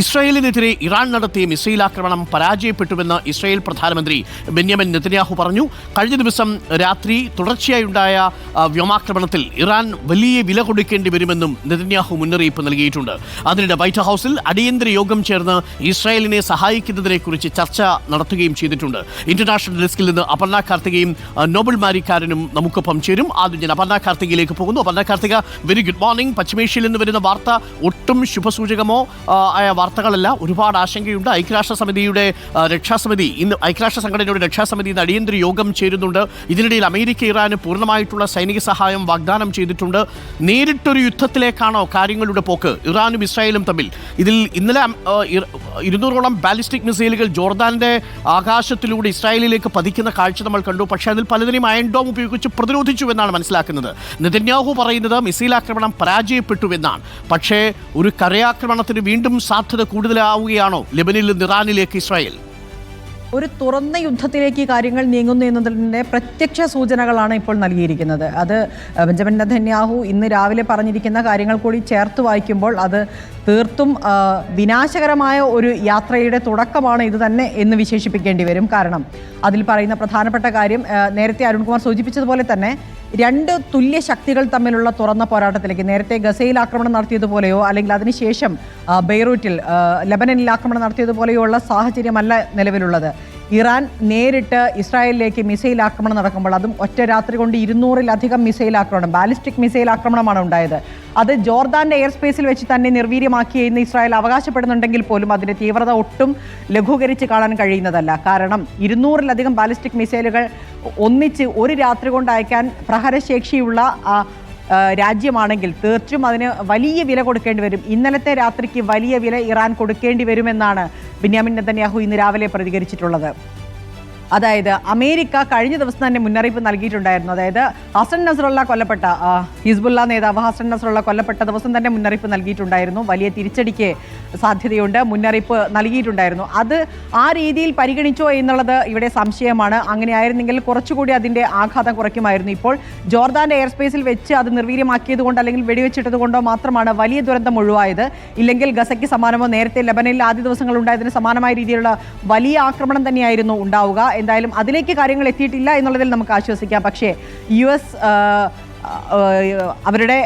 ഇസ്രായേലിനെതിരെ ഇറാൻ നടത്തിയ മിസൈൽ ആക്രമണം പരാജയപ്പെട്ടുവെന്ന് ഇസ്രായേൽ പ്രധാനമന്ത്രി ബെന്യാമിൻ നെതന്യാഹു പറഞ്ഞു. കഴിഞ്ഞ ദിവസം രാത്രി തുടർച്ചയായുണ്ടായ വ്യോമാക്രമണത്തിൽ ഇറാൻ വലിയ വില കൊടുക്കേണ്ടി വരുമെന്നും നെതന്യാഹു മുന്നറിയിപ്പ് നൽകിയിട്ടുണ്ട്. അതിനിടെ വൈറ്റ് ഹൗസിൽ അടിയന്തര യോഗം ചേർന്ന് ഇസ്രായേലിനെ സഹായിക്കുന്നതിനെക്കുറിച്ച് ചർച്ച നടത്തുകയും ചെയ്തിട്ടുണ്ട്. ഇന്റർനാഷണൽ ഡെസ്കിൽ നിന്ന് അപർണ കാർത്തികയും നോബൽ മാരിക്കാരനും നമുക്കൊപ്പം ചേരും. ആദ്യം ഞാൻ അപർണ കാർത്തികയിലേക്ക് പോകുന്നു. Aparna Karthika very good morning പശ്ചിമേഷ്യയിൽ നിന്ന് വരുന്ന വാർത്ത ഒട്ടും ശുഭസൂചകമോ ആയ വാർത്തകളല്ല ഒരുപാട് ആശങ്കയുണ്ട്. ഐക്യരാഷ്ട്ര സമിതിയുടെ രക്ഷാസമിതി ഇന്ന് ഐക്യരാഷ്ട്ര സംഘടനയുടെ രക്ഷാസമിതി ഇന്ന് അടിയന്തര യോഗം ചേരുന്നുണ്ട്. ഇതിനിടയിൽ അമേരിക്ക ഇറാന് പൂർണമായിട്ടുള്ള സൈനിക സഹായം വാഗ്ദാനം ചെയ്തിട്ടുണ്ട്. നേരിട്ടൊരു യുദ്ധത്തിലേക്കാണോ കാര്യങ്ങളുടെ പോക്ക്? ഇറാനും ഇസ്രായേലും തമ്മിൽ. ഇതിൽ ഇന്നലെ ഇരുന്നൂറോളം ബാലിസ്റ്റിക് മിസൈലുകൾ ജോർദാന്റെ ആകാശത്തിലൂടെ ഇസ്രായേലിലേക്ക് പതിക്കുന്ന കാഴ്ച നമ്മൾ കണ്ടു. പക്ഷേ അതിൽ പലതിനെയും അയൺ ഡോം ഉപയോഗിച്ച് പ്രതിരോധിച്ചു എന്നാണ് മനസ്സിലാക്കുന്നത്. നെതന്യാഹു പറയുന്നത് മിസൈൽ ആക്രമണം പരാജയപ്പെട്ടു എന്നാണ്. പക്ഷേ ഒരു കരയാക്രമണത്തിന് വീണ്ടും സാധ്യത കൂടുതലാവുകയാണോ ലെബനിൽ നിന്ന് ഇറാനിലേക്ക് ഇസ്രായേൽ? ഒരു തുറന്ന യുദ്ധത്തിലേക്ക് കാര്യങ്ങൾ നീങ്ങുന്നു എന്നതിന്റെ പ്രത്യക്ഷ സൂചനകളാണ് ഇപ്പോൾ നൽകിയിരിക്കുന്നത്. അത് ബെഞ്ചമിൻ നെതന്യാഹു ഇന്ന് രാവിലെ പറഞ്ഞിരിക്കുന്ന കാര്യങ്ങൾ കൂടി ചേർത്ത് വായിക്കുമ്പോൾ അത് തീർത്തും വിനാശകരമായ ഒരു യാത്രയുടെ തുടക്കമാണ് ഇത് തന്നെ എന്ന് വിശേഷിപ്പിക്കേണ്ടി വരും. കാരണം അതിൽ പറയുന്ന പ്രധാനപ്പെട്ട കാര്യം നേരത്തെ അരുൺകുമാർ സൂചിപ്പിച്ചതുപോലെ തന്നെ രണ്ട് തുല്യ ശക്തികൾ തമ്മിലുള്ള തുറന്ന പോരാട്ടത്തിലേക്ക് നേരത്തെ ഗസയിൽ ആക്രമണം നടത്തിയതുപോലെയോ അല്ലെങ്കിൽ അതിനുശേഷം ബെയ്റൂട്ടിൽ ആ, ആക്രമണം നടത്തിയതുപോലെയോ ഉള്ള സാഹചര്യമല്ല നിലവിലുള്ളത്. ഇറാൻ നേരിട്ട് ഇസ്രായേലിലേക്ക് മിസൈൽ ആക്രമണം നടക്കുമ്പോൾ അതും ഒറ്റ രാത്രി കൊണ്ട് ഇരുന്നൂറിലധികം മിസൈൽ ആക്രമണം ബാലിസ്റ്റിക് മിസൈൽ ആക്രമണമാണ് ഉണ്ടായത്. അത് ജോർദാന്റെ എയർ സ്പേസിൽ വെച്ച് തന്നെ നിർവീര്യമാക്കി എന്ന് ഇസ്രായേൽ അവകാശപ്പെടുന്നുണ്ടെങ്കിൽ പോലും അതിന്റെ തീവ്രത ഒട്ടും ലഘൂകരിച്ച് കാണാൻ കഴിയുന്നതല്ല. കാരണം ഇരുന്നൂറിലധികം ബാലിസ്റ്റിക് മിസൈലുകൾ ഒന്നിച്ച് ഒരു രാത്രി കൊണ്ട് അയക്കാൻ പ്രഹരശേഷിയുള്ള രാജ്യമാണെങ്കിൽ തീർച്ചയായും അതിന് വലിയ വില കൊടുക്കേണ്ടി വരും. ഇന്നലത്തെ രാത്രിക്ക് വലിയ വില ഇറാൻ കൊടുക്കേണ്ടി വരുമെന്നാണ് ബെന്യാമിൻ നെതന്യാഹു ഇന്ന് രാവിലെ പ്രതികരിച്ചിട്ടുള്ളത് അതായത് അമേരിക്ക കഴിഞ്ഞ ദിവസം തന്നെ മുന്നറിയിപ്പ് നൽകിയിട്ടുണ്ടായിരുന്നു. അതായത് ഹസൻ നസറുള്ള കൊല്ലപ്പെട്ട ഹിസ്ബുല്ല നേതാവ് ഹസൻ നസറുള്ള കൊല്ലപ്പെട്ട ദിവസം തന്നെ മുന്നറിയിപ്പ് നൽകിയിട്ടുണ്ടായിരുന്നു. വലിയ തിരിച്ചടിക്ക് സാധ്യതയുണ്ട് മുന്നറിയിപ്പ് നൽകിയിട്ടുണ്ടായിരുന്നു. അത് ആ രീതിയിൽ പരിഗണിച്ചോ എന്നുള്ളത് ഇവിടെ സംശയമാണ്. അങ്ങനെയായിരുന്നെങ്കിൽ കുറച്ചുകൂടി അതിന്റെ ആഘാതം കുറയ്ക്കുമായിരുന്നു. ഇപ്പോൾ ജോർദാന്റെ എയർ സ്പേസിൽ വെച്ച് അത് നിർവീര്യമാക്കിയത് കൊണ്ട് അല്ലെങ്കിൽ വെടിവെച്ചിട്ടത് കൊണ്ടോ മാത്രമാണ് വലിയ ദുരന്തം ഒഴിവായത്. ഇല്ലെങ്കിൽ ഗസയ്ക്ക് സമാനമോ? നേരത്തെ ലബനനിൽ ആദ്യ ദിവസങ്ങൾ ഉണ്ടായതിന് സമാനമായ രീതിയിലുള്ള വലിയ ആക്രമണം തന്നെയായിരുന്നു ഉണ്ടാവുക. എന്തായാലും അതിലേക്ക് കാര്യങ്ങൾ എത്തിയിട്ടില്ല എന്നുള്ളതിൽ നമുക്ക് ആശ്വസിക്കാം. പക്ഷേ യു എസ് അവരുടെ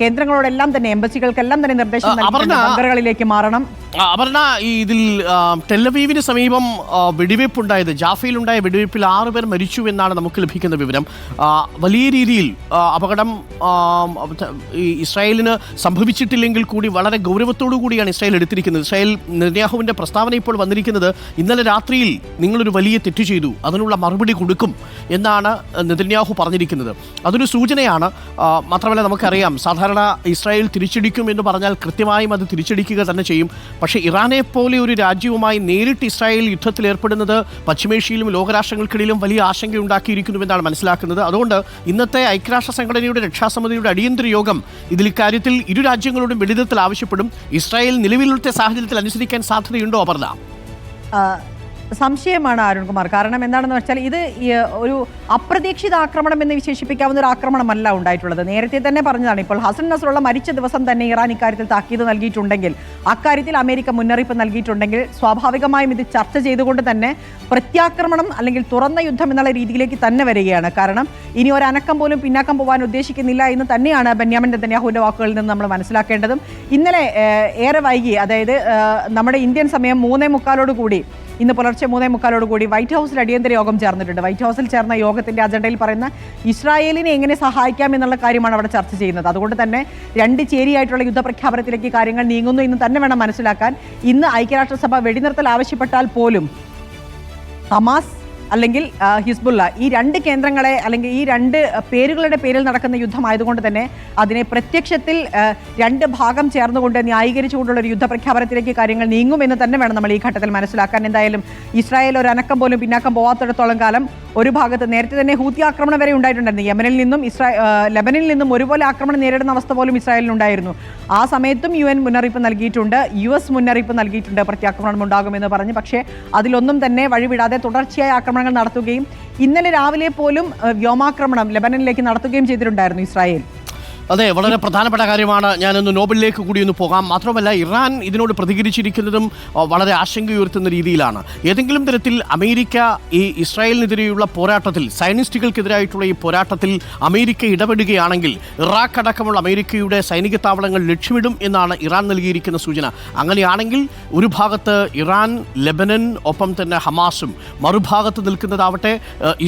കേന്ദ്രങ്ങളോടെല്ലാം തന്നെ എംബസികൾക്കെല്ലാം തന്നെ നിർദ്ദേശം ബങ്കറുകളിലേക്ക് മാറണം. അപർണ ഇതിൽ ടെല്ലവീവിന് സമീപം ആ, വെടിവയ്പുണ്ടായത് ജാഫയിലുണ്ടായ വെടിവയ്പിൽ ആറ് പേർ മരിച്ചു എന്നാണ് നമുക്ക് ലഭിക്കുന്ന വിവരം. വലിയ രീതിയിൽ അപകടം ഇസ്രായേലിന് സംഭവിച്ചിട്ടില്ലെങ്കിൽ കൂടി വളരെ ഗൗരവത്തോടു കൂടിയാണ് ഇസ്രായേൽ എടുത്തിരിക്കുന്നത്. ഇസ്രായേൽ നെതന്യാഹുവിന്റെ പ്രസ്താവന ഇപ്പോൾ വന്നിരിക്കുന്നത് ഇന്നലെ രാത്രിയിൽ നിങ്ങളൊരു വലിയ തെറ്റ് ചെയ്തു അതിനുള്ള മറുപടി കൊടുക്കും എന്നാണ് നെതന്യാഹു പറഞ്ഞിരിക്കുന്നത്. അതൊരു സൂചനയാണ്. ആ, മാത്രമല്ല നമുക്കറിയാം സാധാരണ ഇസ്രായേൽ തിരിച്ചടിക്കും എന്ന് പറഞ്ഞാൽ കൃത്യമായും അത് തിരിച്ചടിക്കുക തന്നെ ചെയ്യും. പക്ഷേ ഇറാനെ പോലെ ഒരു രാജ്യവുമായി നേരിട്ട് ഇസ്രായേൽ യുദ്ധത്തിൽ ഏർപ്പെടുന്നത് പശ്ചിമേഷ്യയിലും ലോകരാഷ്ട്രങ്ങൾക്കിടയിലും വലിയ ആശങ്ക ഉണ്ടാക്കിയിരിക്കുന്നുവെന്നാണ് മനസ്സിലാക്കുന്നത്. അതുകൊണ്ട് ഇന്നത്തെ ഐക്യരാഷ്ട്ര സംഘടനയുടെ രക്ഷാസമിതിയുടെ അടിയന്തര യോഗം ഇതിൽ ഇക്കാര്യത്തിൽ ഇരു രാജ്യങ്ങളോടും വിടുതത്തിൽ ആവശ്യപ്പെടും. ഇസ്രായേൽ നിലവിലത്തെ സാഹചര്യത്തിൽ അനുസരിക്കാൻ സാധ്യതയുണ്ടോ അപർണ? സംശയമാണ് അരുൺകുമാർ. കാരണം എന്താണെന്ന് വെച്ചാൽ ഇത് ഒരു അപ്രതീക്ഷിത ആക്രമണം എന്ന് വിശേഷിപ്പിക്കാവുന്ന ഒരു ആക്രമണമല്ല ഉണ്ടായിട്ടുള്ളത്. നേരത്തെ തന്നെ പറഞ്ഞതാണ് ഇപ്പോൾ ഹസൻ നസറുള്ള മരിച്ച ദിവസം തന്നെ ഇറാൻ ഇക്കാര്യത്തിൽ താക്കീത് നൽകിയിട്ടുണ്ടെങ്കിൽ അക്കാര്യത്തിൽ അമേരിക്ക മുന്നറിയിപ്പ് നൽകിയിട്ടുണ്ടെങ്കിൽ സ്വാഭാവികമായും ഇത് ചർച്ച ചെയ്തുകൊണ്ട് തന്നെ പ്രത്യാക്രമണം അല്ലെങ്കിൽ തുറന്ന യുദ്ധം എന്നുള്ള രീതിയിലേക്ക് തന്നെ വരികയാണ്. കാരണം ഇനി ഒരു അനക്കം പോലും പിന്നാക്കം പോകാൻ ഉദ്ദേശിക്കുന്നില്ല എന്ന് തന്നെയാണ് ബെന്യാമിൻ നെതന്യാഹുവിന്റെ വാക്കുകളിൽ നിന്ന് നമ്മൾ മനസ്സിലാക്കേണ്ടതും. ഇന്നലെ ഏറെ വൈകി അതായത് നമ്മുടെ ഇന്ത്യൻ സമയം മൂന്നേ മുക്കാലോട് കൂടി ഇന്ന് പുലർച്ചെ മൂന്നേ മുക്കാലോടുകൂടി വൈറ്റ് ഹൗസിൽ അടിയന്തര യോഗം ചേർന്നിട്ടുണ്ട്. വൈറ്റ് ഹൗസിൽ ചേർന്ന യോഗത്തിന്റെ അജണ്ടയിൽ പറയുന്ന ഇസ്രായേലിനെ എങ്ങനെ സഹായിക്കാം എന്നുള്ള കാര്യമാണ് അവിടെ ചർച്ച ചെയ്യുന്നത്. അതുകൊണ്ട് തന്നെ രണ്ട് ചേരിയായിട്ടുള്ള യുദ്ധപ്രഖ്യാപനത്തിലേക്ക് കാര്യങ്ങൾ നീങ്ങുന്നു എന്ന് തന്നെ വേണം മനസ്സിലാക്കാൻ. ഇന്ന് ഐക്യരാഷ്ട്രസഭ വെടിനിർത്തൽ ആവശ്യപ്പെട്ടാൽ പോലും ഹമാസ് അല്ലെങ്കിൽ ഹിസ്ബുള്ള ഈ രണ്ട് കേന്ദ്രങ്ങളെ അല്ലെങ്കിൽ ഈ രണ്ട് പേരുകളുടെ പേരിൽ നടക്കുന്ന യുദ്ധമായതുകൊണ്ട് തന്നെ അതിനെ പ്രത്യക്ഷത്തിൽ രണ്ട് ഭാഗം ചേർന്നുകൊണ്ട് ന്യായീകരിച്ചുകൊണ്ടുള്ള ഒരു യുദ്ധപ്രഖ്യാപനത്തിലേക്ക് കാര്യങ്ങൾ നീങ്ങുമെന്ന് തന്നെ വേണം നമ്മൾ ഈ ഘട്ടത്തിൽ മനസ്സിലാക്കാൻ. എന്തായാലും ഇസ്രായേൽ ഒരു അനക്കം പോലും പിന്നാക്കം പോവാത്തിടത്തോളം കാലം ഒരു ഭാഗത്ത് നേരത്തെ തന്നെ ഹൂത്തി ആക്രമണം വരെ ഉണ്ടായിട്ടുണ്ടായിരുന്നു. യമനിൽ നിന്നും ഇസ്രായേൽ ലബനിൽ നിന്നും ഒരുപോലെ ആക്രമണം നേരിടുന്ന അവസ്ഥ പോലും ഇസ്രായേലിനുണ്ടായിരുന്നു ആ സമയത്തും യു എൻ മുന്നറിയിപ്പ് നൽകിയിട്ടുണ്ട്. യു എസ് മുന്നറിയിപ്പ് നൽകിയിട്ടുണ്ട് പ്രത്യാക്രമണം ഉണ്ടാകുമെന്ന് പറഞ്ഞ്. പക്ഷേ അതിലൊന്നും തന്നെ വഴിവിടാതെ തുടർച്ചയായ ആക്രമണങ്ങൾ നടത്തുകയും ഇന്നലെ രാവിലെ പോലും വ്യോമാക്രമണം ലബനനിലേക്ക് നടത്തുകയും ചെയ്തിട്ടുണ്ടായിരുന്നു ഇസ്രായേൽ. അതെ വളരെ പ്രധാനപ്പെട്ട കാര്യമാണ്. ഞാനൊന്ന് നോബലിലേക്ക് കൂടി ഒന്ന് പോകാം. മാത്രമല്ല ഇറാൻ ഇതിനോട് പ്രതികരിച്ചിരിക്കുന്നതും വളരെ ആശങ്കയുയർത്തുന്ന രീതിയിലാണ്. ഏതെങ്കിലും തരത്തിൽ അമേരിക്ക ഈ ഇസ്രായേലിനെതിരെയുള്ള പോരാട്ടത്തിൽ സയനിസ്റ്റുകൾക്കെതിരായിട്ടുള്ള ഈ പോരാട്ടത്തിൽ അമേരിക്ക ഇടപെടുകയാണെങ്കിൽ ഇറാഖ് അടക്കമുള്ള അമേരിക്കയുടെ സൈനിക താവളങ്ങൾ ലക്ഷ്യമിടും എന്നാണ് ഇറാൻ നൽകിയിരിക്കുന്ന സൂചന. അങ്ങനെയാണെങ്കിൽ ഒരു ഭാഗത്ത് ഇറാൻ ലെബനൻ ഒപ്പം തന്നെ ഹമാസും മറുഭാഗത്ത് നിൽക്കുന്നതാവട്ടെ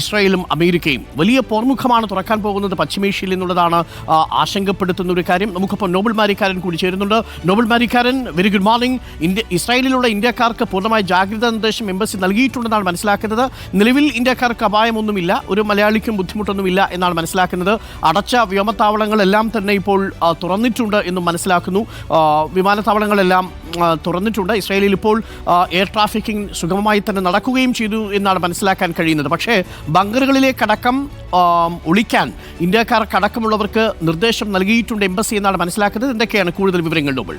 ഇസ്രായേലും അമേരിക്കയും. വലിയ പോർമുഖമാണ് തുറക്കാൻ പോകുന്നത് പശ്ചിമേഷ്യയിൽ എന്നുള്ളതാണ് ആശങ്കപ്പെടുത്തുന്ന ഒരു കാര്യം നമുക്കിപ്പോൾ നോബൽ മാരിക്കാരൻ കൂടി ചേരുന്നുണ്ട്. Nobel Marikkaran very good morning India ഇസ്രായേലിലുള്ള ഇന്ത്യക്കാർക്ക് പൂർണമായ ജാഗ്രതാ നിർദ്ദേശം എംബസി നൽകിയിട്ടുണ്ടെന്നാണ് മനസ്സിലാക്കുന്നത്. നിലവിൽ ഇന്ത്യക്കാർക്ക് അപായമൊന്നുമില്ല ഒരു മലയാളിക്കും ബുദ്ധിമുട്ടൊന്നുമില്ല എന്നാണ് മനസ്സിലാക്കുന്നത്. അടച്ച വ്യോമത്താവളങ്ങളെല്ലാം തന്നെ ഇപ്പോൾ തുറന്നിട്ടുണ്ട് എന്നും മനസ്സിലാക്കുന്നു. വിമാനത്താവളങ്ങളെല്ലാം തുറന്നിട്ടുണ്ട്. ഇസ്രായേലിൽ ഇപ്പോൾ എയർ ട്രാഫിക്കിംഗ് സുഗമമായി തന്നെ നടക്കുകയും ചെയ്തു എന്നാണ് മനസ്സിലാക്കാൻ കഴിയുന്നത്. പക്ഷേ ബങ്കറുകളിലേക്കടക്കം ഒളിക്കാൻ ഇന്ത്യക്കാർക്കടക്കമുള്ളവർക്ക് നിർദ്ദേശം നൽകിയിട്ടുണ്ട് എംബസി എന്നാണ് മനസ്സിലാക്കുന്നത്. എന്തൊക്കെയാണ് കൂടുതൽ വിവരങ്ങൾ നോബിൾ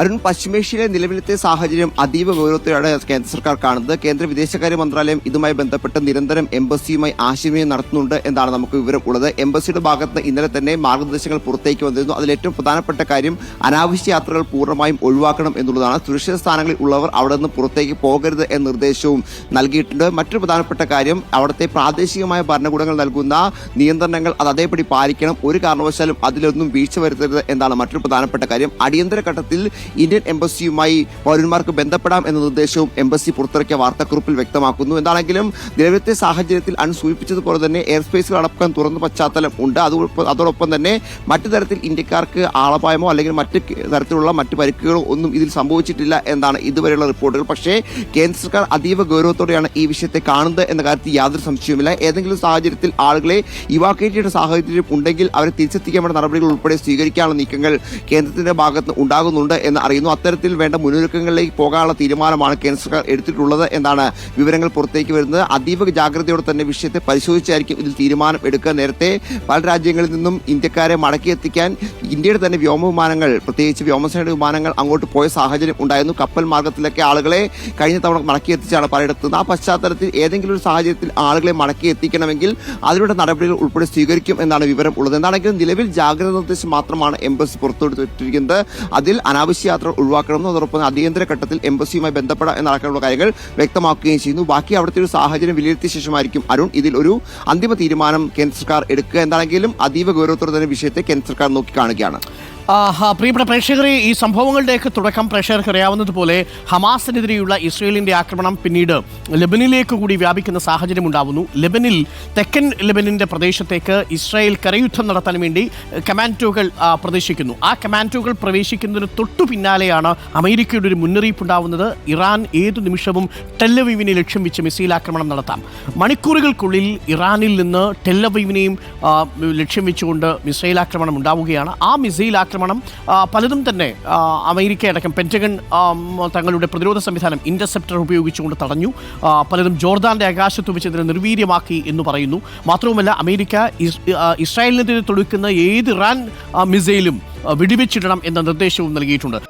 അരുൺ പശ്ചിമേഷ്യയിലെ നിലവിലത്തെ സാഹചര്യം അതീവ ഗൗരവത്തോടെ കേന്ദ്ര സർക്കാർ കാണുന്നത്. കേന്ദ്ര വിദേശകാര്യ മന്ത്രാലയം ഇതുമായി ബന്ധപ്പെട്ട് നിരന്തരം എംബസിയുമായി ആശയവിനിമയം നടത്തുന്നുണ്ട് എന്നാണ് നമുക്ക് വിവരം ഉള്ളത് എംബസിയുടെ ഭാഗത്ത് ഇന്നലെ തന്നെ മാർഗനിർദ്ദേശങ്ങൾ പുറത്തേക്ക് വന്നിരുന്നു. അതിൽ ഏറ്റവും പ്രധാനപ്പെട്ട കാര്യം അനാവശ്യ യാത്രകൾ പൂർണമായും ഒഴിവാക്കണം എന്നുള്ളതാണ്. സുരക്ഷിത സ്ഥാനങ്ങളിൽ ഉള്ളവർ അവിടെ നിന്ന് പുറത്തേക്ക് പോകരുത് എന്ന നിർദ്ദേശവും നൽകിയിട്ടുണ്ട്. മറ്റൊരു പ്രധാനപ്പെട്ട കാര്യം അവിടുത്തെ പ്രാദേശികമായ ഭരണകൂടങ്ങൾ നൽകുന്ന നിയന്ത്രണങ്ങൾ അത് അതേപടി പാലിക്കണം. ഒരു കാരണവശാലും അതിലൊന്നും വീഴ്ച വരുത്തരുത് എന്നാണ് മറ്റൊരു പ്രധാനപ്പെട്ട കാര്യം. അടിയന്തര ഘട്ടത്തിൽ ഇന്ത്യൻ എംബസിയുമായി പൗരന്മാർക്ക് ബന്ധപ്പെടാം എന്ന നിർദ്ദേശവും എംബസി പുറത്തിറക്കിയ വാർത്താക്കുറിപ്പിൽ വ്യക്തമാക്കുന്നു. എന്താണെങ്കിലും നിലവിലത്തെ സാഹചര്യത്തിൽ അൺ സൂചിപ്പിച്ചതുപോലെ തന്നെ എയർ സ്പേസുകൾ അടക്കം തുറന്ന പശ്ചാത്തലം ഉണ്ട്. അതോടൊപ്പം തന്നെ മറ്റു തരത്തിൽ ഇന്ത്യക്കാർക്ക് ആളപായമോ അല്ലെങ്കിൽ മറ്റ് തരത്തിലുള്ള മറ്റ് പരിക്കുകളോ ഒന്നും ഇതിൽ സംഭവിച്ചിട്ടില്ല എന്നാണ് ഇതുവരെയുള്ള റിപ്പോർട്ടുകൾ. പക്ഷേ കേന്ദ്ര സർക്കാർ അതീവ ഗൗരവത്തോടെയാണ് ഈ വിഷയത്തെ കാണുന്നത് എന്ന കാര്യത്തിൽ യാതൊരു സംശയവുമില്ല. ഏതെങ്കിലും സാഹചര്യത്തിൽ ആളുകളെ ഇവാക്യുവേറ്റ് ചെയ്യേണ്ട സാഹചര്യം ഉണ്ടെങ്കിൽ അവരെ തിരിച്ചെത്തിക്കാൻ വേണ്ട നടപടികൾ ഉൾപ്പെടെ സ്വീകരിക്കാനുള്ള നീക്കങ്ങൾ കേന്ദ്രത്തിന്റെ ഭാഗത്ത് ഉണ്ടാകുന്നുണ്ട് എന്ന് അറിയുന്നു. അത്തരത്തിൽ വേണ്ട മുന്നൊരുക്കങ്ങളിലേക്ക് പോകാനുള്ള തീരുമാനമാണ് കേന്ദ്ര സർക്കാർ എടുത്തിട്ടുള്ളത് എന്നാണ് വിവരങ്ങൾ പുറത്തേക്ക് വരുന്നത്. അതീവ ജാഗ്രതയോടെ തന്നെ വിഷയത്തെ പരിശോധിച്ചായിരിക്കും ഇതിൽ തീരുമാനം എടുക്കുക. നേരത്തെ പല രാജ്യങ്ങളിൽ നിന്നും ഇന്ത്യക്കാരെ മടക്കിയെത്തിക്കാൻ ഇന്ത്യയുടെ തന്നെ വ്യോമവിമാനങ്ങൾ പ്രത്യേകിച്ച് വ്യോമസേനയുടെ വിമാനങ്ങൾ അങ്ങോട്ട് പോയ സാഹചര്യം ഉണ്ടായിരുന്നു. കപ്പൽ മാർഗത്തിലൊക്കെ ആളുകളെ കഴിഞ്ഞ തവണ മടക്കിയെത്തിച്ചാണ് പലയിടത്ത്. ആ പശ്ചാത്തലത്തിൽ ഏതെങ്കിലും ഒരു സാഹചര്യത്തിൽ ആളുകളെ മടക്കി എത്തിക്കണമെങ്കിൽ അതിലൂടെ നടപടികൾ ഉൾപ്പെടെ സ്വീകരിക്കും എന്നാണ് വിവരം ഉള്ളത്. എന്താണെങ്കിലും നിലവിൽ ജാഗ്രതാ നിർദ്ദേശം മാത്രമാണ് എംബസി പുറത്തുവിട്ടിരിക്കുന്നത്. അതിൽ അനാവശ്യ യാത്ര ഒഴിവാക്കണം അതോടൊപ്പം അടിയന്തര ഘട്ടത്തിൽ എംബസിയുമായി ബന്ധപ്പെടാം എന്നടക്കമുള്ള കാര്യങ്ങൾ വ്യക്തമാക്കുകയും ചെയ്യുന്നു. ബാക്കി അവിടുത്തെ ഒരു സാഹചര്യം വിലയിരുത്തിയ ശേഷമായിരിക്കും അരുൺ ഇതിൽ ഒരു അന്തിമ തീരുമാനം കേന്ദ്ര സർക്കാർ എടുക്കുക. എന്താണെങ്കിലും അതീവ ഗൗരവത്തോടെ തന്നെ വിഷയത്തെ കേന്ദ്ര സർക്കാർ നോക്കിക്കാണുകയാണ് ആ, ഹാ, പ്രിയപ്പെട്ട പ്രേക്ഷകരെ ഈ സംഭവങ്ങളുടെയൊക്കെ തുടക്കം പ്രേക്ഷകർക്ക് അറിയാവുന്നതുപോലെ ഹമാസിനെതിരെയുള്ള ഇസ്രയേലിന്റെ ആക്രമണം പിന്നീട് ലെബനിലേക്ക് കൂടി വ്യാപിക്കുന്ന സാഹചര്യം ഉണ്ടാവുന്നു. ലെബനിൽ തെക്കൻ ലെബനിന്റെ പ്രദേശത്തേക്ക് ഇസ്രായേൽ കരയുദ്ധം നടത്താൻ വേണ്ടി കമാൻഡോകൾ പ്രവേശിക്കുന്നു. ആ കമാൻഡോകൾ പ്രവേശിക്കുന്നതിന് തൊട്ടു പിന്നാലെയാണ് അമേരിക്കയുടെ ഒരു മുന്നറിയിപ്പ് ഉണ്ടാവുന്നത്. ഇറാൻ ഏതു നിമിഷവും ടെല്ലവീവിനെ ലക്ഷ്യം വെച്ച് മിസൈൽ ആക്രമണം നടത്താം. മണിക്കൂറുകൾക്കുള്ളിൽ ഇറാനിൽ നിന്ന് ടെല്ലവീവിനെയും ലക്ഷ്യം വെച്ചുകൊണ്ട് മിസൈൽ ആക്രമണം ഉണ്ടാവുകയാണ്. ആ മിസൈൽ ആക്രമണം ആ, പലതും തന്നെ അമേരിക്ക അടക്കം പെന്റഗൺ തങ്ങളുടെ പ്രതിരോധ സംവിധാനം ഇന്റർസെപ്റ്റർ ഉപയോഗിച്ചുകൊണ്ട് തടഞ്ഞു. പലതും ജോർദാന്റെ ആകാശത്ത് വെച്ച് ഇതിനെ നിർവീര്യമാക്കി എന്ന് പറയുന്നു. മാത്രവുമല്ല അമേരിക്ക ഇസ്രായേലിനെതിരെ തൊടുക്കുന്ന ഏത് ഇറാൻ മിസൈലും വെടിവെച്ചിടണം എന്ന നിർദ്ദേശവും നൽകിയിട്ടുണ്ട്.